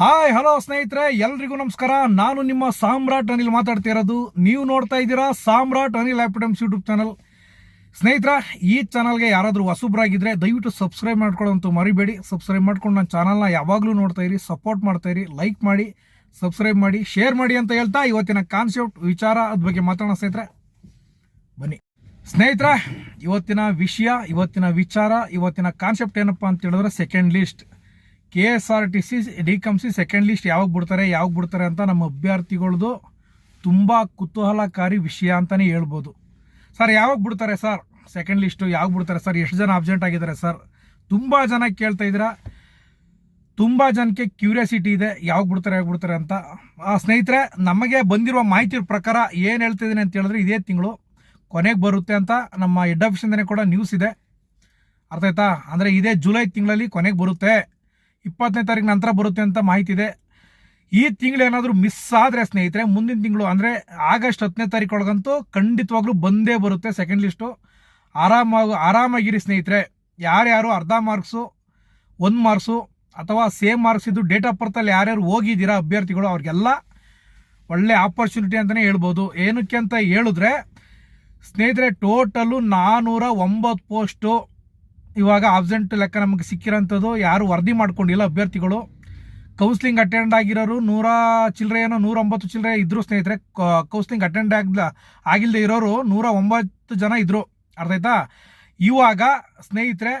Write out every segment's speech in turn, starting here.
Hi, hello ಸ್ನೇಹಿತರೆ, ಎಲ್ರಿಗೂ ನಮಸ್ಕಾರ. ನಾನು ನಿಮ್ಮ ಸಾಮ್ರಾಟ್ ಅನಿಲ್ ಮಾತಾಡ್ತಾ ಇರೋದು. ನೀವು ನೋಡ್ತಾ ಇದ್ದೀರಾ ಸಾಮ್ರಾಟ್ ಅನಿಲ್ ಆಪಿಡಮ್ಸ್ ಯೂಟ್ಯೂಬ್ ಚಾನಲ್ ಸ್ನೇಹಿತರ, ಈ ಚಾನಲ್ಗೆ ಯಾರಾದರೂ ಹೊಸಬ್ರಾಗಿದ್ದರೆ ದಯವಿಟ್ಟು ಸಬ್ಸ್ಕ್ರೈಬ್ ಮಾಡ್ಕೊಳ್ಳೋಂತೂ ಮರಿಬೇಡಿ. ಸಬ್ಸ್ಕ್ರೈಬ್ ಮಾಡ್ಕೊಂಡು ನನ್ನ ಚಾನಲ್ನ ಯಾವಾಗಲೂ ನೋಡ್ತಾ ಇರಿ ಸಪೋರ್ಟ್ ಮಾಡ್ತಾ ಇರಿ ಲೈಕ್ ಮಾಡಿ ಸಬ್ಸ್ಕ್ರೈಬ್ ಮಾಡಿ ಶೇರ್ ಮಾಡಿ ಅಂತ ಹೇಳ್ತಾ ಇವತ್ತಿನ ಕಾನ್ಸೆಪ್ಟ್ ವಿಚಾರ ಅದ್ರ ಬಗ್ಗೆ ಮಾತಾಡೋಣ ಸ್ನೇಹಿತರೆ. ಬನ್ನಿ. ಸ್ನೇಹಿತರ, ಇವತ್ತಿನ ವಿಷಯ, ಇವತ್ತಿನ ವಿಚಾರ, ಇವತ್ತಿನ ಕಾನ್ಸೆಪ್ಟ್ ಏನಪ್ಪ ಅಂತ ಹೇಳಿದ್ರೆ second list K S R T C D come C second list ಯಾವಾಗ ಬಿಡ್ತಾರೆ ಯಾವಾಗ ಬಿಡ್ತಾರೆ ಅಂತ ನಮ್ಮ ಅಭ್ಯರ್ಥಿಗಳದು ತುಂಬ ಕುತೂಹಲಕಾರಿ ವಿಷಯ ಅಂತಲೇ ಹೇಳ್ಬೋದು. ಸರ್, ಯಾವಾಗ ಬಿಡ್ತಾರೆ ಸರ್? ಸೆಕೆಂಡ್ ಲಿಸ್ಟು ಯಾವಾಗ ಬಿಡ್ತಾರೆ ಸರ್? ಎಷ್ಟು ಜನ ಅಬ್ಸೆಂಟ್ ಆಗಿದ್ದಾರೆ ಸರ್? ತುಂಬ ಜನ ಕೇಳ್ತಾ ಇದ್ದೀರಾ? ತುಂಬ ಜನಕ್ಕೆ ಕ್ಯೂರಿಯಾಸಿಟಿ ಇದೆ, ಯಾವಾಗ ಬಿಡ್ತಾರೆ ಯಾವಾಗ ಬಿಡ್ತಾರೆ ಅಂತ. ಸ್ನೇಹಿತರೆ, ನಮಗೆ ಬಂದಿರುವ ಮಾಹಿತಿ ಪ್ರಕಾರ ಏನು ಹೇಳ್ತಿದ್ದೀನಿ ಅಂತ ಹೇಳಿದ್ರೆ ಇದೇ ತಿಂಗಳು ಕೊನೆಗೆ ಬರುತ್ತೆ ಅಂತ ನಮ್ಮ ಹೆಡ್ ಆಫೀಸಿಂದನೇ ಕೂಡ ನ್ಯೂಸ್ ಇದೆ. ಅರ್ಥ ಆಯ್ತಾ? ಅಂದರೆ ಇದೇ ಜುಲೈ ತಿಂಗಳಲ್ಲಿ ಕೊನೆಗೆ ಬರುತ್ತೆ. ಇಪ್ಪತ್ತನೇ ತಾರೀಕು ನಂತರ ಬರುತ್ತೆ ಅಂತ ಮಾಹಿತಿ ಇದೆ. ಈ ತಿಂಗಳು ಏನಾದರೂ ಮಿಸ್ ಆದರೆ ಸ್ನೇಹಿತರೆ, ಮುಂದಿನ ತಿಂಗಳು ಅಂದರೆ ಆಗಸ್ಟ್ ಹತ್ತನೇ ತಾರೀಕು ಒಳಗಂತೂ ಖಂಡಿತವಾಗ್ಲೂ ಬಂದೇ ಬರುತ್ತೆ ಸೆಕೆಂಡ್ ಲಿಸ್ಟು ಆರಾಮಾಗಿ, ಆರಾಮಾಗಿರಿ ಸ್ನೇಹಿತರೆ. ಯಾರ್ಯಾರು ಅರ್ಧ ಮಾರ್ಕ್ಸು ಒಂದು ಮಾರ್ಕ್ಸು ಅಥವಾ ಸೇಮ್ ಮಾರ್ಕ್ಸ್ ಇದ್ದು ಡೇಟ್ ಆಫ್ ಬರ್ತಲ್ಲಿ ಯಾರ್ಯಾರು ಹೋಗಿದ್ದೀರಾ ಅಭ್ಯರ್ಥಿಗಳು, ಅವ್ರಿಗೆಲ್ಲ ಒಳ್ಳೆ ಆಪರ್ಚುನಿಟಿ ಅಂತಲೇ ಹೇಳ್ಬೋದು. ಏನಕ್ಕೆ ಅಂತ ಹೇಳಿದ್ರೆ, ಸ್ನೇಹಿತರೆ ಟೋಟಲು ನಾನ್ನೂರ ಒಂಬತ್ತು ಪೋಸ್ಟು ಇವಾಗ ಆಬ್ಸೆಂಟ್ ಲೆಕ್ಕ ನಮಗೆ ಸಿಕ್ಕಿರೋಂಥದ್ದು ಯಾರು ವರದಿ ಮಾಡ್ಕೊಂಡಿಲ್ಲ ಅಭ್ಯರ್ಥಿಗಳು. ಕೌನ್ಸಿಲಿಂಗ್ ಅಟೆಂಡ್ ಆಗಿರೋರು ನೂರ ಚಿಲ್ಲರೆ ಏನೋ ನೂರ ಒಂಬತ್ತು ಚಿಲ್ಲರೆ ಇದ್ರು ಸ್ನೇಹಿತರೆ. ಕೌನ್ಸಿಲಿಂಗ್ ಅಟೆಂಡ್ ಆಗಿಲ್ಲ ಆಗಿಲ್ಲದೆ ಇರೋರು ನೂರ ಒಂಬತ್ತು ಜನ ಇದ್ರು. ಅರ್ಥ ಆಯ್ತಾ? ಇವಾಗ ಸ್ನೇಹಿತರೆ,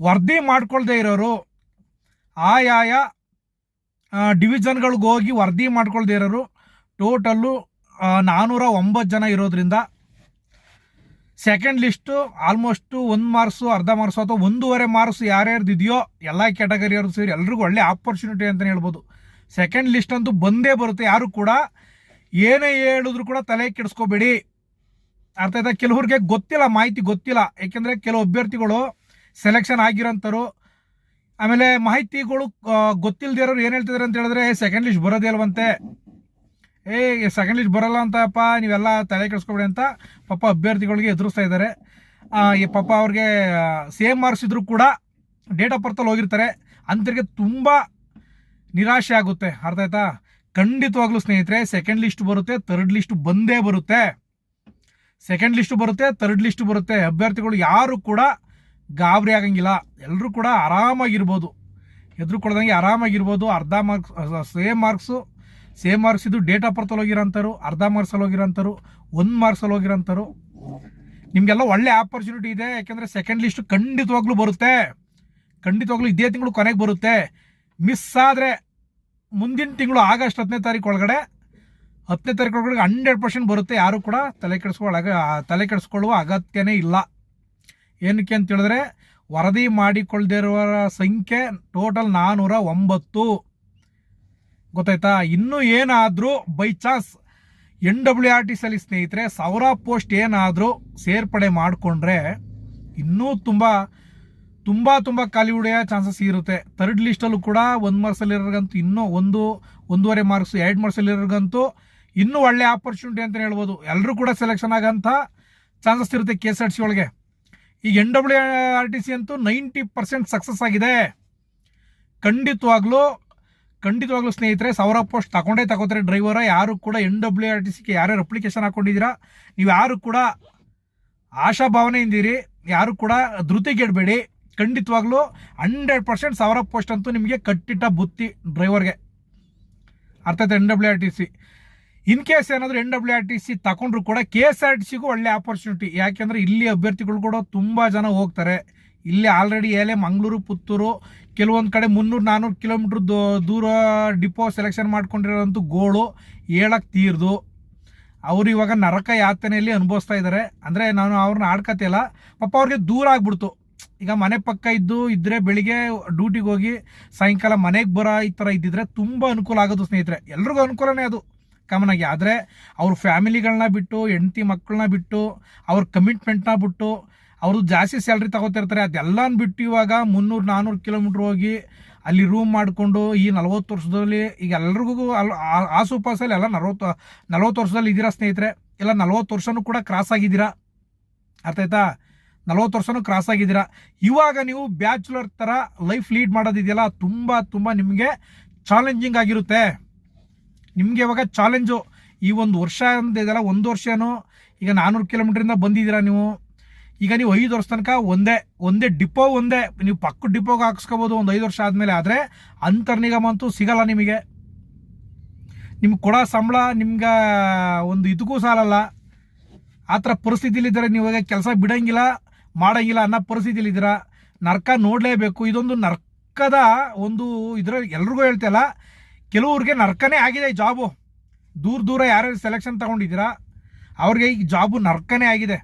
ವರದಿ ಮಾಡ್ಕೊಳ್ದೇ ಇರೋರು ಆಯಾಯ ಡಿವಿಷನ್ಗಳಿಗೆ ಹೋಗಿ ವರದಿ ಮಾಡ್ಕೊಳ್ದೇ ಇರೋರು ಟೋಟಲ್ಲು ನಾನ್ನೂರ ಒಂಬತ್ತು ಜನ ಇರೋದ್ರಿಂದ ಸೆಕೆಂಡ್ ಲಿಸ್ಟು ಆಲ್ಮೋಸ್ಟು ಒಂದು ಮಾರ್ಕ್ಸು ಅರ್ಧ ಮಾರ್ಕ್ಸು ಅಥವಾ ಒಂದೂವರೆ ಮಾರ್ಕ್ಸ್ ಯಾರ್ಯಾರ್ದು ಇದೆಯೋ ಎಲ್ಲ ಕ್ಯಾಟಗರಿಯವರು ಸೇರಿ ಎಲ್ರಿಗೂ ಒಳ್ಳೆ ಆಪರ್ಚುನಿಟಿ ಅಂತಲೇ ಹೇಳ್ಬೋದು. ಸೆಕೆಂಡ್ ಲಿಸ್ಟ್ ಅಂತೂ ಬಂದೇ ಬರುತ್ತೆ, ಯಾರು ಕೂಡ ಏನೇ ಹೇಳಿದ್ರು ಕೂಡ ತಲೆ ಕೆಡಿಸ್ಕೋಬೇಡಿ. ಅರ್ಥ ಆಯ್ತಾ? ಕೆಲವ್ರಿಗೆ ಗೊತ್ತಿಲ್ಲ, ಮಾಹಿತಿ ಗೊತ್ತಿಲ್ಲ. ಯಾಕೆಂದರೆ ಕೆಲವು ಅಭ್ಯರ್ಥಿಗಳು ಸೆಲೆಕ್ಷನ್ ಆಗಿರೋಂಥರು ಆಮೇಲೆ ಮಾಹಿತಿಗಳು ಗೊತ್ತಿಲ್ಲದೆ ಇರೋರು ಏನು ಹೇಳ್ತಿದ್ದಾರೆ ಅಂತ ಹೇಳಿದ್ರೆ ಸೆಕೆಂಡ್ ಲಿಸ್ಟ್ ಬರೋದೇ ಅಲ್ವಂತೆ. ಏ ಸೆಕೆಂಡ್ ಲೀಸ್ಟ್ ಬರಲ್ಲ ಅಂತಪ್ಪ, ನೀವೆಲ್ಲ ತಲೆ ಕೆಡಿಸ್ಕೊಬೇಡಿ ಅಂತ ಪಾಪ ಅಭ್ಯರ್ಥಿಗಳಿಗೆ ಎದುರಿಸ್ತಾ ಇದ್ದಾರೆ. ಈ ಪಾಪ ಅವ್ರಿಗೆ ಸೇಮ್ ಮಾರ್ಕ್ಸ್ ಇದ್ರೂ ಕೂಡ ಡೇಟ್ ಆಫ್ ಬರ್ತಲ್ಲಿ ಹೋಗಿರ್ತಾರೆ. ಅಂತರಿಗೆ ತುಂಬ ನಿರಾಶೆ ಆಗುತ್ತೆ. ಅರ್ಥ ಆಯ್ತಾ? ಖಂಡಿತವಾಗ್ಲೂ ಸ್ನೇಹಿತರೆ ಸೆಕೆಂಡ್ ಲಿಸ್ಟ್ ಬರುತ್ತೆ ಥರ್ಡ್ ಲಿಸ್ಟ್ ಬಂದೇ ಬರುತ್ತೆ. ಸೆಕೆಂಡ್ ಲಿಸ್ಟ್ ಬರುತ್ತೆ ಥರ್ಡ್ ಲಿಸ್ಟ್ ಬರುತ್ತೆ. ಅಭ್ಯರ್ಥಿಗಳು ಯಾರು ಕೂಡ ಗಾಬರಿ ಆಗಂಗಿಲ್ಲ. ಎಲ್ಲರೂ ಕೂಡ ಆರಾಮಾಗಿರ್ಬೋದು. ಎದುರು ಕೊಡ್ದಂಗೆ ಆರಾಮಾಗಿರ್ಬೋದು. ಅರ್ಧ marks same marks same marks ಇದು ಡೇಟ್ ಆಫ್ ಬರ್ತಲ್ಲಿ ಹೋಗಿರೋಂಥರು ಅರ್ಧ ಮಾರ್ಕ್ಸಲ್ಲಿ ಹೋಗಿರೋಂಥರು ಒಂದು ಮಾರ್ಕ್ಸಲ್ಲಿ ಹೋಗಿರೋಂಥರು ನಿಮಗೆಲ್ಲ ಒಳ್ಳೆ ಆಪರ್ಚುನಿಟಿ ಇದೆ, ಯಾಕೆಂದರೆ ಸೆಕೆಂಡ್ ಲಿಸ್ಟ್ ಖಂಡಿತವಾಗ್ಲೂ ಬರುತ್ತೆ. ಖಂಡಿತವಾಗ್ಲೂ ಇದೇ ತಿಂಗಳು ಕೊನೆಗೆ ಬರುತ್ತೆ. ಮಿಸ್ ಆದರೆ ಮುಂದಿನ ತಿಂಗಳು ಆಗಸ್ಟ್ ಹತ್ತನೇ ತಾರೀಕು ಒಳಗಡೆ ಹತ್ತನೇ ತಾರೀಕು ಒಳಗಡೆ ಹಂಡ್ರೆಡ್ ಪರ್ಸೆಂಟ್ ಬರುತ್ತೆ. ಯಾರು ಕೂಡ ತಲೆ ಕೆಡಿಸ್ಕೊಳ್ಳ ತಲೆ ಕೆಡಿಸ್ಕೊಳ್ಳುವ ಅಗತ್ಯನೇ ಇಲ್ಲ. ಏನಕ್ಕೆ ಅಂತ ಹೇಳಿದ್ರೆ ವರದಿ ಮಾಡಿಕೊಳ್ಳದೇ ಇರುವ ಸಂಖ್ಯೆ ಟೋಟಲ್ ನಾನ್ನೂರ ಒಂಬತ್ತು. ಗೊತ್ತಾಯ್ತಾ? ಇನ್ನೂ ಏನಾದರೂ by chance N W R T ಸಲ್ಲಿ ಸ್ನೇಹಿತರೆ, ಸಾವಿರ ಪೋಸ್ಟ್ ಏನಾದರೂ ಸೇರ್ಪಡೆ ಮಾಡಿಕೊಂಡ್ರೆ ಇನ್ನೂ ತುಂಬ ತುಂಬ ತುಂಬ ಖಾಲಿ ಉಳಿಯೋ ಚಾನ್ಸಸ್ ಇರುತ್ತೆ. ಥರ್ಡ್ ಲಿಸ್ಟಲ್ಲೂ ಕೂಡ ಒಂದು ಮಾರ್ಕ್ಸಲ್ಲಿರೋರ್ಗಂತೂ ಇನ್ನೂ ಒಂದು, ಒಂದೂವರೆ ಮಾರ್ಕ್ಸ್ ಎರಡು ಮಾರ್ಕ್ಸಲ್ಲಿರೋರ್ಗಂತೂ ಇನ್ನೂ ಒಳ್ಳೆ ಆಪರ್ಚುನಿಟಿ ಅಂತಲೇ ಹೇಳ್ಬೋದು. ಎಲ್ಲರೂ ಕೂಡ ಸೆಲೆಕ್ಷನ್ ಆಗೋಂಥ ಚಾನ್ಸಸ್ ಇರುತ್ತೆ K S R T C ಒಳಗೆ. ಈಗ N W R T C ಅಂತೂ ನೈಂಟಿ ಪರ್ಸೆಂಟ್ ಸಕ್ಸಸ್ ಆಗಿದೆ. ಖಂಡಿತವಾಗ್ಲೂ ಖಂಡಿತವಾಗ್ಲೂ ಸ್ನೇಹಿತರೆ, ಸಾವಿರ ಪೋಸ್ಟ್ ತಗೊಂಡೇ ತಗೋತಾರೆ ಡ್ರೈವರ ಯಾರು ಕೂಡ ಎನ್ ಡಬ್ಲ್ಯೂ ಆರ್ ಟಿ ಸಿಗೆ ಯಾರ್ಯಾರು ಅಪ್ಲಿಕೇಶನ್ ಹಾಕೊಂಡಿದ್ದೀರಾ, ನೀವು ಯಾರು ಕೂಡ ಆಶಾಭಾವನೆಯಿಂದಿರಿ ಯಾರು ಕೂಡ ಧೃತಿಗೆಡಬೇಡಿ ಖಂಡಿತವಾಗ್ಲೂ ಹಂಡ್ರೆಡ್ ಪರ್ಸೆಂಟ್ ಸಾವಿರ ಪೋಸ್ಟ್ ಅಂತೂ ನಿಮಗೆ ಕಟ್ಟಿಟ್ಟ ಬುತ್ತಿ ಡ್ರೈವರ್ಗೆ ಅರ್ಥಾಯ್ತು ಆಯ್ತಾ N W R T C in case ಏನಾದರೂ N W R T C ತಗೊಂಡ್ರು ಕೂಡ ಕೆ ಎಸ್ ಆರ್ ಟಿ ಸಿಗೂ ಒಳ್ಳೆ ಆಪರ್ಚುನಿಟಿ ಯಾಕೆಂದರೆ ಇಲ್ಲಿ ಅಭ್ಯರ್ಥಿಗಳು ಕೂಡ ತುಂಬ ಜನ ಹೋಗ್ತಾರೆ. ಇಲ್ಲಿ ಆಲ್ರೆಡಿ ಎಲೆ, ಮಂಗಳೂರು, ಪುತ್ತೂರು, ಕೆಲವೊಂದು ಕಡೆ ಮುನ್ನೂರು ನಾನ್ನೂರು ಕಿಲೋಮೀಟ್ರ್ ದೂರ ಡಿಪೋ ಸೆಲೆಕ್ಷನ್ ಮಾಡ್ಕೊಂಡಿರೋಂಥ ಗೋಳು ಹೇಳಕ್ಕೆ ತೀರ್ದು. ಅವರು ಇವಾಗ ನರಕ ಯಾತನೆಯಲ್ಲಿ ಅನುಭವಿಸ್ತಾ ಇದ್ದಾರೆ ಅಂದರೆ ನಾನು ಅವ್ರನ್ನ ಆಡ್ಕತಿಲ್ಲ ಪಾಪ ಅವ್ರಿಗೆ ದೂರ ಆಗ್ಬಿಡ್ತು. ಈಗ ಮನೆ ಪಕ್ಕ ಇದ್ದು ಇದ್ದರೆ ಬೆಳಿಗ್ಗೆ ಡ್ಯೂಟಿಗೆ ಹೋಗಿ ಸಾಯಂಕಾಲ ಮನೆಗೆ ಬರೋ ಈ ಥರ ಇದ್ದಿದ್ರೆ ತುಂಬ ಅನುಕೂಲ ಆಗೋದು ಸ್ನೇಹಿತರೆ. ಎಲ್ರಿಗೂ ಅನುಕೂಲನೇ ಅದು. ಕಾಮನಾಗಿ ಆದರೆ ಅವ್ರ ಫ್ಯಾಮಿಲಿಗಳನ್ನ ಬಿಟ್ಟು, ಹೆಂಡತಿ ಮಕ್ಕಳನ್ನ ಬಿಟ್ಟು, ಅವ್ರ ಕಮಿಟ್ಮೆಂಟ್ನ ಬಿಟ್ಟು ಅವರು ಜಾಸ್ತಿ ಸ್ಯಾಲ್ರಿ ತಗೋತಿರ್ತಾರೆ, ಅದೆಲ್ಲನ ಬಿಟ್ಟು ಇವಾಗ ಮುನ್ನೂರು ನಾನ್ನೂರು ಕಿಲೋಮೀಟ್ರ್ ಹೋಗಿ ಅಲ್ಲಿ ರೂಮ್ ಮಾಡಿಕೊಂಡು ಈ ನಲ್ವತ್ತು ವರ್ಷದಲ್ಲಿ ಈಗ ಎಲ್ರಿಗೂ ಅಲ್ಲಿ ಆಸುಪಾಸಲ್ಲಿ ಎಲ್ಲ ನಲವತ್ತು ನಲವತ್ತು ವರ್ಷದಲ್ಲಿ ಇದ್ದೀರಾ ಸ್ನೇಹಿತರೆ? ಇಲ್ಲ ನಲವತ್ತು ವರ್ಷನೂ ಕೂಡ ಕ್ರಾಸ್ ಆಗಿದ್ದೀರಾ? ಅರ್ಥ ಆಯ್ತಾ? ನಲ್ವತ್ತು ವರ್ಷನೂ ಕ್ರಾಸ್ ಆಗಿದ್ದೀರಾ? ಇವಾಗ ನೀವು ಬ್ಯಾಚುಲರ್ ಥರ ಲೈಫ್ ಲೀಡ್ ಮಾಡೋದಿದೆಯಲ್ಲ, ತುಂಬ ತುಂಬ ನಿಮಗೆ ಚಾಲೆಂಜಿಂಗ್ ಆಗಿರುತ್ತೆ. ನಿಮಗೆ ಇವಾಗ ಚಾಲೆಂಜು ಈ ಒಂದು ವರ್ಷ ಅಂದಿದೆಯಲ್ಲ ಒಂದು ವರ್ಷನೂ ಈಗ ನಾನ್ನೂರು ಕಿಲೋಮೀಟ್ರಿಂದ ಬಂದಿದ್ದೀರಾ ನೀವು? ಈಗ ನೀವು ಐದು ವರ್ಷ ತನಕ ಒಂದೇ ಒಂದೇ ಡಿಪೋ, ಒಂದೇ, ನೀವು ಪಕ್ಕ ಡಿಪೋಗೆ ಹಾಕ್ಸ್ಕೋಬೋದು ಒಂದು ಐದು ವರ್ಷ ಆದಮೇಲೆ ಆದರೆ ಅಂತರ್ನಿಗಮ ಅಂತೂ ಸಿಗಲ್ಲ ನಿಮಗೆ. ನಿಮ್ಗೆ ಕೊಡೋ ಸಂಬಳ ನಿಮ್ಗೆ ಒಂದು ಇದಕ್ಕೂ ಸಾಲಲ್ಲ. ಆ ಥರ ಪರಿಸ್ಥಿತಿಲಿದ್ದರೆ ನೀವು ಇವಾಗ ಕೆಲಸ ಬಿಡೋಂಗಿಲ್ಲ, ಮಾಡೋಂಗಿಲ್ಲ ಅನ್ನೋ ಪರಿಸ್ಥಿತಿಲಿದ್ದೀರಾ. ನರ್ಕ ನೋಡಲೇಬೇಕು. ಇದೊಂದು ನರ್ಕದ ಒಂದು ಇದರ ಎಲ್ರಿಗೂ ಹೇಳ್ತಿಲ್ಲ, ಕೆಲವ್ರಿಗೆ ನರ್ಕನೇ ಆಗಿದೆ ಈ ಜಾಬು. ದೂರ ದೂರ ಯಾರ್ಯಾರು ಸೆಲೆಕ್ಷನ್ ತೊಗೊಂಡಿದ್ದೀರಾ, ಅವ್ರಿಗೆ ಈ ಜಾಬು ನರ್ಕನೇ ಆಗಿದೆ.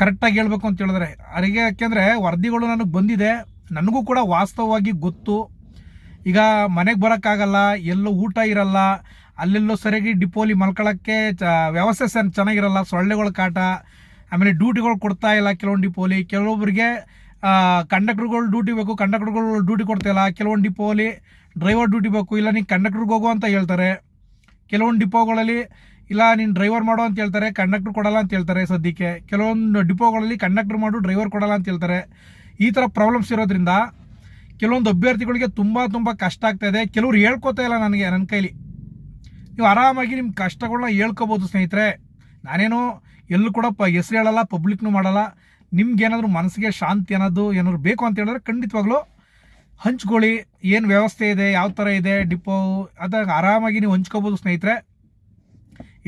ಕರೆಕ್ಟಾಗಿ ಹೇಳ್ಬೇಕು ಅಂತ ಹೇಳಿದ್ರೆ, ಅರಿಗೆ ಯಾಕೆಂದರೆ ವರದಿಗಳು ನನಗೆ ಬಂದಿದೆ, ನನಗೂ ಕೂಡ ವಾಸ್ತವವಾಗಿ ಗೊತ್ತು. ಈಗ ಮನೆಗೆ ಬರೋಕ್ಕಾಗಲ್ಲ, ಎಲ್ಲೂ ಊಟ ಇರಲ್ಲ, ಅಲ್ಲೆಲ್ಲೋ ಸರಿಯಾಗಿ ಡಿಪೋಲಿ ಮಲ್ಕೊಳ್ಳೋಕ್ಕೆ ಚ, ವ್ಯವಸ್ಥೆ ಸನ್ ಚೆನ್ನಾಗಿರಲ್ಲ, ಸೊಳ್ಳೆಗಳ ಕಾಟ, ಆಮೇಲೆ ಡ್ಯೂಟಿಗಳು ಕೊಡ್ತಾ ಇಲ್ಲ ಕೆಲವೊಂದು ಡಿಪೋಲಿ, ಕೆಲವೊಬ್ಬರಿಗೆ ಕಂಡಕ್ಟರ್ಗಳು ಡ್ಯೂಟಿ ಬೇಕು, ಕಂಡಕ್ಟರ್ಗಳು ಡ್ಯೂಟಿ ಕೊಡ್ತಾಯಿಲ್ಲ ಕೆಲವೊಂದು ಡಿಪೋಲಿ ಡ್ರೈವರ್ ಡ್ಯೂಟಿ ಬೇಕು, ಇಲ್ಲ ನೀವು ಕಂಡಕ್ಟರ್ಗೆ ಹೋಗು ಅಂತ ಹೇಳ್ತಾರೆ. ಕೆಲವೊಂದು ಡಿಪೋಗಳಲ್ಲಿ ಇಲ್ಲ, ನೀನು ಡ್ರೈವರ್ ಮಾಡು ಅಂತ ಹೇಳ್ತಾರೆ ಕಂಡಕ್ಟರ್ ಕೊಡಲ್ಲ ಅಂತ ಹೇಳ್ತಾರೆ ಸದ್ಯಕ್ಕೆ. ಕೆಲವೊಂದು ಡಿಪೋಗಳಲ್ಲಿ ಕಂಡಕ್ಟರ್ ಮಾಡು ಡ್ರೈವರ್ ಕೊಡಲ್ಲ ಅಂತ ಹೇಳ್ತಾರೆ. ಈ ಥರ ಪ್ರಾಬ್ಲಮ್ಸ್ ಇರೋದ್ರಿಂದ ಕೆಲವೊಂದು ಅಭ್ಯರ್ಥಿಗಳಿಗೆ ತುಂಬ ತುಂಬ ಕಷ್ಟ ಆಗ್ತಾ ಇದೆ. ಕೆಲವ್ರು ಹೇಳ್ಕೊತಾ ಇಲ್ಲ ನನಗೆ ನನ್ನ ಕೈಲಿ. ನೀವು ಆರಾಮಾಗಿ ನಿಮ್ಮ ಕಷ್ಟಗಳನ್ನ ಹೇಳ್ಕೊಬೋದು ಸ್ನೇಹಿತರೆ. ನಾನೇನು ಎಲ್ಲೂ ಕೂಡ ಹೆಸರು ಹೇಳಲ್ಲ ಪಬ್ಲಿಕ್ನು ಮಾಡಲ್ಲ. ನಿಮ್ಗೆ ಏನಾದರೂ ಮನಸ್ಸಿಗೆ ಶಾಂತಿ ಅನ್ನೋದು ಏನಾದ್ರು ಬೇಕು ಅಂತ ಹೇಳಿದ್ರೆ ಖಂಡಿತವಾಗ್ಲೂ ಹಂಚ್ಕೊಳ್ಳಿ. ಏನು ವ್ಯವಸ್ಥೆ ಇದೆ, ಯಾವ ಥರ ಇದೆ, ಡಿಪೋ, ಅದಾಗ ಆರಾಮಾಗಿ ನೀವು ಹಂಚ್ಕೋಬೋದು ಸ್ನೇಹಿತರೆ.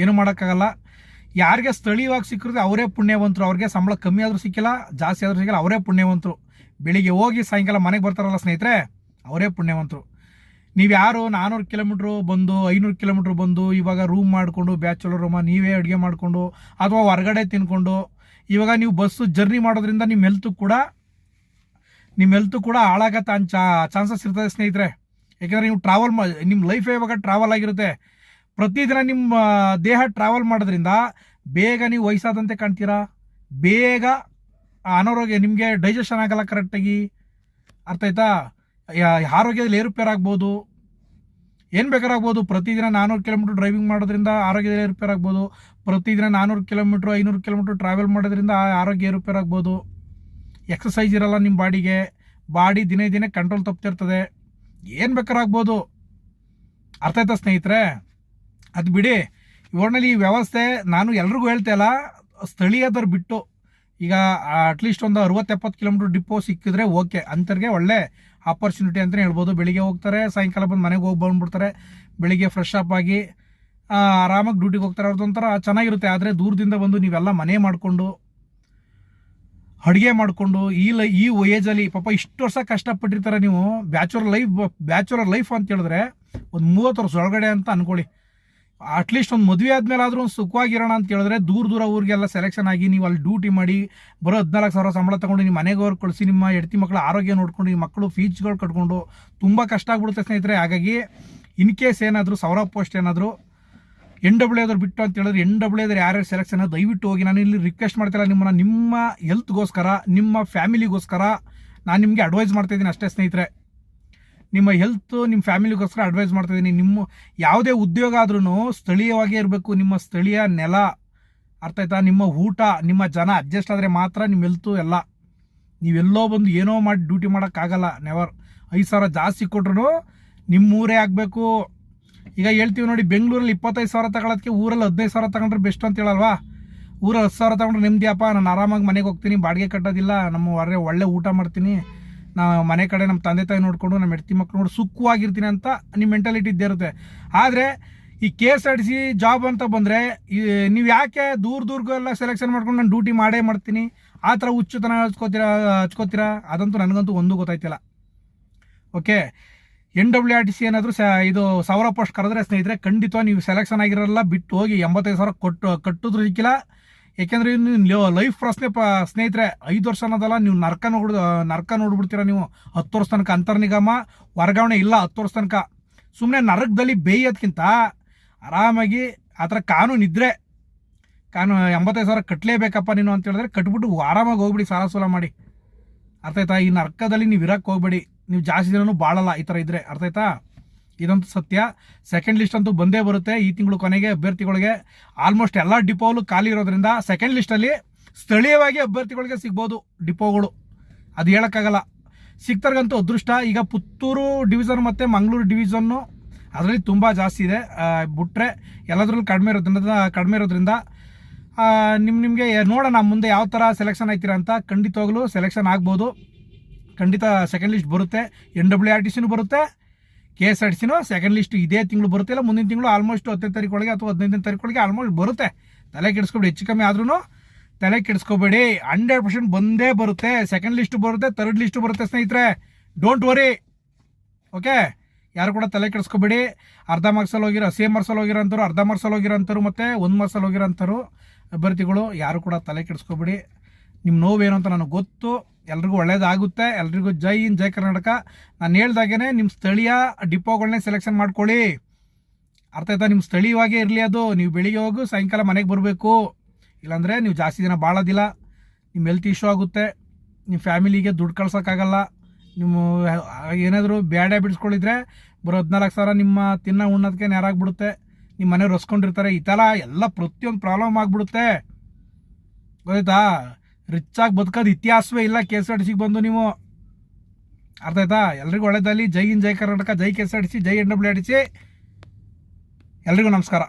ಏನು ಮಾಡೋಕ್ಕಾಗಲ್ಲ. ಯಾರಿಗೆ ಸ್ಥಳೀಯವಾಗಿ ಸಿಕ್ಕಿದ್ರೆ ಅವರೇ ಪುಣ್ಯವಂತರು. ಅವ್ರಿಗೆ ಸಂಬಳ ಕಮ್ಮಿ ಆದರೂ ಸಿಕ್ಕಿಲ್ಲ, ಜಾಸ್ತಿ ಆದರೂ ಸಿಕ್ಕಿಲ್ಲ, ಅವರೇ ಪುಣ್ಯವಂತರು. ಬೆಳಿಗ್ಗೆ ಹೋಗಿ ಸಾಯಂಕಾಲ ಮನೆಗೆ ಬರ್ತಾರಲ್ಲ ಸ್ನೇಹಿತರೆ, ಅವರೇ ಪುಣ್ಯವಂತರು. ನೀವು ಯಾರು? ನಾನ್ನೂರು ಕಿಲೋಮೀಟ್ರು ಬಂದು, ಐನೂರು ಕಿಲೋಮೀಟ್ರ್ ಬಂದು, ಇವಾಗ ರೂಮ್ ಮಾಡಿಕೊಂಡು ಬ್ಯಾಚುಲರ್ ರೂಮ ನೀವೇ ಅಡುಗೆ ಮಾಡಿಕೊಂಡು, ಅಥವಾ ಹೊರಗಡೆ ತಿನ್ಕೊಂಡು, ಇವಾಗ ನೀವು ಬಸ್ಸು ಜರ್ನಿ ಮಾಡೋದ್ರಿಂದ ನಿಮ್ಮ ಹೆಲ್ತು ಕೂಡ ನಿಮ್ಮ ಹೆಲ್ತು ಕೂಡ ಹಾಳಾಗತ್ತೆ ಚಾನ್ಸಸ್ ಇರ್ತದೆ ಸ್ನೇಹಿತರೆ. ಯಾಕೆಂದರೆ ನೀವು ಟ್ರಾವೆಲ್ ಮಾ ನಿಮ್ಮ ಲೈಫೇ ಇವಾಗ ಟ್ರಾವೆಲ್ ಆಗಿರುತ್ತೆ. ಪ್ರತಿದಿನ ನಿಮ್ಮ ದೇಹ ಟ್ರಾವೆಲ್ ಮಾಡೋದ್ರಿಂದ ಬೇಗ ನೀವು ವಯಸ್ಸಾದಂತೆ ಕಾಣ್ತೀರಾ? ಬೇಗ ಅನಾರೋಗ್ಯ ನಿಮಗೆ ಡೈಜೆಷನ್ ಆಗಲ್ಲ ಕರೆಕ್ಟಾಗಿ ಅರ್ಥ ಆಯ್ತಾ? ಆರೋಗ್ಯದಲ್ಲಿ ಏರುಪೇರು ಆಗ್ಬೋದು. ಏನು ಬೇಕಾರಾಗ್ಬೋದು ಪ್ರತಿದಿನ ನಾನ್ನೂರು ಕಿಲೋಮೀಟ್ರ್ ಡ್ರೈವಿಂಗ್ ಮಾಡೋದ್ರಿಂದ ಆರೋಗ್ಯದಲ್ಲಿ ಏರುಪೇರು ಆಗ್ಬೋದು. ಪ್ರತಿದಿನ ನಾನ್ನೂರು ಕಿಲೋಮೀಟ್ರ್, ಐನೂರು ಕಿಲೋಮೀಟ್ರ್ ಟ್ರಾವೆಲ್ ಮಾಡೋದ್ರಿಂದ ಆರೋಗ್ಯ ಏರುಪೇರು ಆಗ್ಬೋದು. ಎಕ್ಸಸೈಸ್ ಇರಲ್ಲ ನಿಮ್ಮ ಬಾಡಿಗೆ. ಬಾಡಿ ದಿನೇ ದಿನೇ ಕಂಟ್ರೋಲ್ ತಪ್ತಿರ್ತದೆ. ಏನು ಬೇಕಾರಾಗ್ಬೋದು ಅರ್ಥ ಆಯ್ತಾ ಸ್ನೇಹಿತರೆ? ಅದು ಬಿಡಿ ಇವ್ರಲ್ಲಿ ಈ ವ್ಯವಸ್ಥೆ ನಾನು ಎಲ್ರಿಗೂ ಹೇಳ್ತಾ ಇಲ್ಲ, ಸ್ಥಳೀಯದವ್ರು ಬಿಟ್ಟು ಈಗ ಅಟ್ಲೀಸ್ಟ್ ಒಂದು ಅರವತ್ತೆಪ್ಪತ್ತು ಕಿಲೋಮೀಟ್ರ್ ಡಿಪೋ ಸಿಕ್ಕಿದ್ರೆ ಓಕೆ ಅಂಥವ್ರಿಗೆ ಒಳ್ಳೆ ಆಪರ್ಚುನಿಟಿ ಅಂತಲೇ ಹೇಳ್ಬೋದು. ಬೆಳಿಗ್ಗೆ ಹೋಗ್ತಾರೆ, ಸಾಯಂಕಾಲ ಬಂದು ಮನೆಗೆ ಹೋಗಿ ಬಂದ್ಬಿಡ್ತಾರೆ, ಬೆಳಿಗ್ಗೆ ಫ್ರೆಶ್ ಅಪ್ ಆಗಿ ಆರಾಮಾಗಿ ಡ್ಯೂಟಿಗೆ ಹೋಗ್ತಾರೆ. ಅವ್ರದ್ದೊಂಥರ ಚೆನ್ನಾಗಿರುತ್ತೆ. ಆದರೆ ದೂರದಿಂದ ಬಂದು ನೀವೆಲ್ಲ ಮನೆ ಮಾಡಿಕೊಂಡು, ಅಡುಗೆ ಮಾಡಿಕೊಂಡು, ಈ ಲೈ, ಈ ವಯೇಜಲ್ಲಿ ಪಾಪ ಇಷ್ಟು ವರ್ಷ ಕಷ್ಟಪಟ್ಟಿರ್ತಾರೆ ನೀವು. ಬ್ಯಾಚುಲರ್ ಲೈಫ್ ಬ್ಯಾಚುಲರ್ ಲೈಫ್ ಅಂತ ಹೇಳಿದ್ರೆ ಒಂದು ಮೂವತ್ತು ವರ್ಷ ಒಳಗಡೆ ಅಂತ ಅನ್ಕೊಳ್ಳಿ. ಅಟ್ಲೀಸ್ಟ್ ಒಂದು ಮದುವೆ ಆದ್ಮೇಲೆ ಆದರೂ ಒಂದು ಸುಖವಾಗಿರೋಣ ಅಂತ ಹೇಳಿದ್ರೆ ದೂರ ದೂರ ಊರಿಗೆಲ್ಲ ಸೆಲೆಕ್ಷನ್ ಆಗಿ ನೀವು ಅಲ್ಲಿ ಡ್ಯೂಟಿ ಮಾಡಿ ಬರೋ ಹದಿನಾಲ್ಕು ಸಾವಿರ ಸಂಬಳ ತಗೊಂಡು ನಿಮ್ಮ ಮನೆಗೆ ಹೋಗಿ ಕಳಿಸಿ ನಿಮ್ಮ ಹೆಂಡತಿ ಮಕ್ಕಳ ಆರೋಗ್ಯ ನೋಡ್ಕೊಂಡು ನಿಮ್ಮ ಮಕ್ಕಳು ಫೀಸ್ಗಳು ಕಟ್ಕೊಂಡು ತುಂಬ ಕಷ್ಟ ಆಗ್ಬಿಡುತ್ತೆ ಸ್ನೇಹಿತರೆ. ಹಾಗಾಗಿ ಇನ್ ಕೇಸ್ ಏನಾದರೂ ಸೌರ ಪೋಸ್ಟ್ ಏನಾದರೂ ಎನ್ ಡಬ್ಲ್ಯೂ ಆದ್ರೂ ಬಿಟ್ಟು ಅಂತ ಹೇಳಿದ್ರೆ ಎನ್ ಡಬ್ಲ್ಯೂ ಆದ್ರೆ ಯಾರ್ಯಾರು ಸೆಲೆಕ್ಷನ್ ದಯವಿಟ್ಟು ಹೋಗಿ. ನಾನು ಇಲ್ಲಿ ರಿಕ್ವೆಸ್ಟ್ ಮಾಡ್ತಿಲ್ಲ ನಿಮ್ಮನ್ನ. ನಿಮ್ಮ ಹೆಲ್ತ್ಗೋಸ್ಕರ ನಿಮ್ಮ ಫ್ಯಾಮಿಲಿಗೋಸ್ಕರ ನಾನು ನಿಮಗೆ ಅಡ್ವೈಸ್ ಮಾಡ್ತಾ ಇದ್ದೀನಿ ಅಷ್ಟೇ ಸ್ನೇಹಿತರೆ. ನಿಮ್ಮ ಹೆಲ್ತ್ ನಿಮ್ಮ ಫ್ಯಾಮಿಲಿಗೋಸ್ಕರ ಅಡ್ವೈಸ್ ಮಾಡ್ತಾ ಇದ್ದೀನಿ ನಿಮ್ಮ ಯಾವುದೇ ಉದ್ಯೋಗ ಆದ್ರೂ ಸ್ಥಳೀಯವಾಗೇ ಇರಬೇಕು. ನಿಮ್ಮ ಸ್ಥಳೀಯ ನೆಲ, ಅರ್ಥ ಆಯ್ತಾ? ನಿಮ್ಮ ಊಟ, ನಿಮ್ಮ ಜನ ಅಡ್ಜಸ್ಟ್ ಆದರೆ ಮಾತ್ರ ನಿಮ್ಮ ಹೆಲ್ತು ಎಲ್ಲ. ನೀವೆಲ್ಲೋ ಬಂದು ಏನೋ ಮಾಡಿ ಡ್ಯೂಟಿ ಮಾಡೋಕ್ಕಾಗಲ್ಲ ನೆವರ್ ಐದು ಸಾವಿರ ಜಾಸ್ತಿ ಕೊಟ್ರು ನಿಮ್ಮೂರೇ ಆಗಬೇಕು. ಈಗ ಹೇಳ್ತೀವಿ ನೋಡಿ, ಬೆಂಗಳೂರಲ್ಲಿ ಇಪ್ಪತ್ತೈದು ಸಾವಿರ ತಗೊಳೋದಕ್ಕೆ ಊರಲ್ಲಿ ಹದಿನೈದು ಸಾವಿರ ತಗೊಂಡ್ರೆ ಬೆಸ್ಟ್ ಅಂತ ಹೇಳಲ್ವಾ? ಊರಲ್ಲಿ ಹತ್ತು ಸಾವಿರ ತಗೊಂಡ್ರೆ ನೆಮ್ಮದಿಯಪ್ಪ, ನಾನು ಆರಾಮಾಗಿ ಮನೆಗೆ ಹೋಗ್ತೀನಿ, ಬಾಡಿಗೆ ಕಟ್ಟೋದಿಲ್ಲ, ನಮ್ಮ ಹೊರ ಒಳ್ಳೆ ಊಟ ಮಾಡ್ತೀನಿ. ನಾ ಮನೆ ಕಡೆ ನಮ್ಮ ತಂದೆ ತಾಯಿ ನೋಡಿಕೊಂಡು ನಮ್ಮ ಹೆಂಡತಿ ಮಕ್ಕಳು ನೋಡಿ ಸುಖವಾಗಿರ್ತೀನಿ ಅಂತ ನಿಮ್ಮ ಮೆಂಟಾಲಿಟಿ ಇದ್ದೇ ಇರುತ್ತೆ. ಆದರೆ ಈ K S R T C job ಅಂತ ಬಂದರೆ ನೀವು ಯಾಕೆ ದೂರ ದೂರಗೆಲ್ಲ ಸೆಲೆಕ್ಷನ್ ಮಾಡ್ಕೊಂಡು ನಾನು ಡ್ಯೂಟಿ ಮಾಡೇ ಮಾಡ್ತೀನಿ? ಆ ಥರ ಹುಚ್ಚುತನ ಹಚ್ಕೋತೀರಾ ಹಚ್ಕೋತೀರಾ? ಅದಂತೂ ನನಗಂತೂ ಒಂದು ಗೊತ್ತಾಯ್ತಿಲ್ಲ. Okay N W R T C ಏನಾದರೂ ಸ, ಇದು ಸಾವಿರ ಪೋಸ್ಟ್ ಕರೆದ್ರೆ ಸ್ನೇಹಿತರೆ, ಖಂಡಿತ ನೀವು ಸೆಲೆಕ್ಷನ್ ಆಗಿರಲ್ಲ, ಬಿಟ್ಟು ಹೋಗಿ ಎಂಬತ್ತೈದು ಸಾವಿರ ಕೊಟ್ಟು, ಕಟ್ಟಿದ್ರು ಸಿಕ್ಕಿಲ್ಲ. ಯಾಕೆಂದರೆ ನೀವು ಲೈಫ್ ಪ್ರಶ್ನೆ ಪ ಸ್ನೇಹಿತರೆ, ಐದು ವರ್ಷ ಅನ್ನೋದಲ್ಲ, ನೀವು ನರ್ಕ ನೋಡ್ ನರ್ಕ ನೋಡ್ಬಿಡ್ತೀರ ನೀವು? ಹತ್ತು ವರ್ಷ ತನಕ ಅಂತರ್ನಿಗಮ ವರ್ಗಾವಣೆ ಇಲ್ಲ ಹತ್ತು ವರ್ಷ ತನಕ. ಸುಮ್ಮನೆ ನರಕದಲ್ಲಿ ಬೇಯೋದ್ಕಿಂತ ಆರಾಮಾಗಿ ಆ ಥರ ಕಾನೂನು ಇದ್ರೆ, ಕಾನೂನು ಎಂಬತ್ತೈದು ಸಾವಿರ ಕಟ್ಟಲೇಬೇಕಪ್ಪ ನೀನು ಅಂತ ಹೇಳಿದ್ರೆ ಕಟ್ಬಿಟ್ಟು ಆರಾಮಾಗಿ ಹೋಗ್ಬಿಡಿ, ಸಾಲ ಸೂಲ ಮಾಡಿ. ಅರ್ಥ ಆಯ್ತಾ? ಈ ನರ್ಕದಲ್ಲಿ ನೀವು ಇರಕ್ಕೆ ಹೋಗ್ಬೇಡಿ. ನೀವು ಜಾಸ್ತಿ ಜನನೂ ಬಾಳಲ್ಲ ಈ ಥರ ಇದ್ದರೆ ಅರ್ಥ ಆಯ್ತಾ? ಇದಂತೂ ಸತ್ಯ. ಸೆಕೆಂಡ್ ಲಿಸ್ಟ್ ಅಂತೂ ಬಂದೇ ಬರುತ್ತೆ. ಈ ತಿಂಗಳು ಕೊನೆಗೆ ಅಭ್ಯರ್ಥಿಗಳಿಗೆ ಆಲ್ಮೋಸ್ಟ್ ಎಲ್ಲ ಡಿಪೋಲು ಖಾಲಿ ಇರೋದ್ರಿಂದ ಸೆಕೆಂಡ್ ಲಿಸ್ಟಲ್ಲಿ ಸ್ಥಳೀಯವಾಗಿ ಅಭ್ಯರ್ಥಿಗಳಿಗೆ ಸಿಗ್ಬೋದು ಡಿಪೋಗಳು. ಅದು ಹೇಳೋಕ್ಕಾಗಲ್ಲ. ಸಿಕ್ತರ್ಗಂತೂ ಅದೃಷ್ಟ. ಈಗ ಪುತ್ತೂರು ಡಿವಿಷನ್ ಮತ್ತು ಮಂಗಳೂರು ಡಿವಿಷನ್ನು ಅದರಲ್ಲಿ ತುಂಬ ಜಾಸ್ತಿ ಇದೆ. ಬಿಟ್ಟರೆ ಎಲ್ಲದರಲ್ಲೂ ಕಡಿಮೆ ಇರೋದ್ರಿಂದ ಕಡಿಮೆ ಇರೋದ್ರಿಂದ ನಿಮ್ಮ ನಿಮಗೆ ನೋಡೋಣ ಮುಂದೆ ಯಾವ ಥರ ಸೆಲೆಕ್ಷನ್ ಆಯ್ತೀರಾ ಅಂತ ಖಂಡಿತವಾಗ್ಲೂ ಸೆಲೆಕ್ಷನ್ ಆಗ್ಬೋದು. ಖಂಡಿತ ಸೆಕೆಂಡ್ ಲಿಸ್ಟ್ ಬರುತ್ತೆ. ಎನ್ ಡಬ್ಲ್ಯೂ ಆರ್ ಟಿ ಸಿನೂ ಬರುತ್ತೆ. ಕೆ ಎಸ್ ಆರ್ ಸಿನೂ ಸೆಕೆಂಡ್ ಲಿಸ್ಟ್ ಇದೇ ತಿಂಗಳು ಬರುತ್ತಿಲ್ಲ ಮುಂದಿನ ತಿಂಗಳು ಆಲ್ಮೋಸ್ಟ್ ಹತ್ತನೇ ತಾರೀಕೊಳಗೆ ಅಥವಾ ಹದಿನೈದನೇ ತಾರೀಕೊಳಗೆ ಆಲ್ಮೋಸ್ಟ್ ಬರುತ್ತೆ. ತಲೆ ಕೆಡಿಸ್ಕೊಬೇಡಿ, ಹೆಚ್ಚು ಕಮ್ಮಿ ಆದ್ರೂ ತಲೆ ಕೆಡಿಸ್ಕೋಬೇಡಿ. ಹಂಡ್ರೆಡ್ ಪರ್ಸೆಂಟ್ ಬಂದೇ ಬರುತ್ತೆ. ಸೆಕೆಂಡ್ ಲಿಸ್ಟು ಬರುತ್ತೆ ತರ್ಡ್ ಲಿಸ್ಟು ಬರುತ್ತೆ ಸ್ನೇಹಿತರೆ. ಡೋಂಟ್ ವರಿ ಓಕೆ ಯಾರು ಕೂಡ ತಲೆ ಕೆಡಿಸ್ಕೋಬೇಡಿ. ಅರ್ಧ ಮಾರ್ಕ್ಸಲ್ಲಿ ಹೋಗಿರೋ ಸೇಮ್ ಮಾರ್ಸಲ್ಲಿ ಹೋಗಿರೋಂಥರು ಅರ್ಧ ಮಾರ್ಕ್ಸಲ್ಲಿ ಹೋಗಿರೋಂಥರು ಮತ್ತು ಒಂದು ಮಾರ್ಕ್ಸಲ್ಲಿ ಹೋಗಿರೋಂಥರು ಅಭ್ಯರ್ಥಿಗಳು ಯಾರು ಕೂಡ ತಲೆ ಕೆಡಿಸ್ಕೊಬೇಡಿ. ನಿಮ್ಮ ನೋವೇನು ಅಂತ ನನಗೆ ಗೊತ್ತು. ಎಲ್ರಿಗೂ ಒಳ್ಳೇದಾಗುತ್ತೆ. ಎಲ್ರಿಗೂ ಜೈ ಇನ್ ಜೈ ಕರ್ನಾಟಕ. ನಾನು ಹೇಳ್ದಾಗೇ ನಿಮ್ಮ ಸ್ಥಳೀಯ ಡಿಪೋಗಳನ್ನೇ ಸೆಲೆಕ್ಷನ್ ಮಾಡ್ಕೊಳ್ಳಿ. ಅರ್ಥ ಆಯ್ತಾ? ನಿಮ್ಮ ಸ್ಥಳೀಯವಾಗೇ ಇರಲಿ ಅದು. ನೀವು ಬೆಳಿಗ್ಗೆ ಹೋಗು, ಸಾಯಂಕಾಲ ಮನೆಗೆ ಬರಬೇಕು. ಇಲ್ಲಾಂದರೆ ನೀವು ಜಾಸ್ತಿ ದಿನ ಬಾಳೋದಿಲ್ಲ. ನಿಮ್ಮ ಹೆಲ್ತ್ ಇಶ್ಯೂ ಆಗುತ್ತೆ. ನಿಮ್ಮ ಫ್ಯಾಮಿಲಿಗೆ ದುಡ್ಡು ಕಳ್ಸೋಕ್ಕಾಗಲ್ಲ. ನಿಮ್ಮ, ಏನಾದರೂ ಬ್ಯಾಡ್ ಹ್ಯಾಬಿಟ್ಸ್ಗಳಿದ್ರೆ ಬರೋ ಹದಿನಾಲ್ಕು ಸಾವಿರ ನಿಮ್ಮ ತಿನ್ನ ಉಣ್ಣೋದಕ್ಕೆ ನೇರಾಗ್ಬಿಡುತ್ತೆ ನಿಮ್ಮ ಮನೆಯವ್ರು ಹೊಸ್ಕೊಂಡಿರ್ತಾರೆ. ಈ ಥರ ಎಲ್ಲ ಪ್ರತಿಯೊಂದು ಪ್ರಾಬ್ಲಮ್ ಆಗಿಬಿಡುತ್ತೆ. ಗೊತ್ತಾಯ್ತಾ? ರಿಚ್ಚಾಗಿ ಬದುಕೋದು ಇತಿಹಾಸವೇ ಇಲ್ಲ. ಕೆ ಎಸ್ ಆರ್ ಟಿ ಸಿಗೆ ಬಂದು ನೀವು ಅರ್ಥ ಆಯ್ತಾ? ಎಲ್ರಿಗೂ ಒಳ್ಳೆದಲ್ಲಿ ಜೈ ಇನ್ ಜೈ ಕರ್ನಾಟಕ. ಜೈ K S R T C ಜೈ ಎನ್ ಡಬ್ಲ್ಯೂ ಆರ್ ಎಲ್ರಿಗೂ ನಮಸ್ಕಾರ.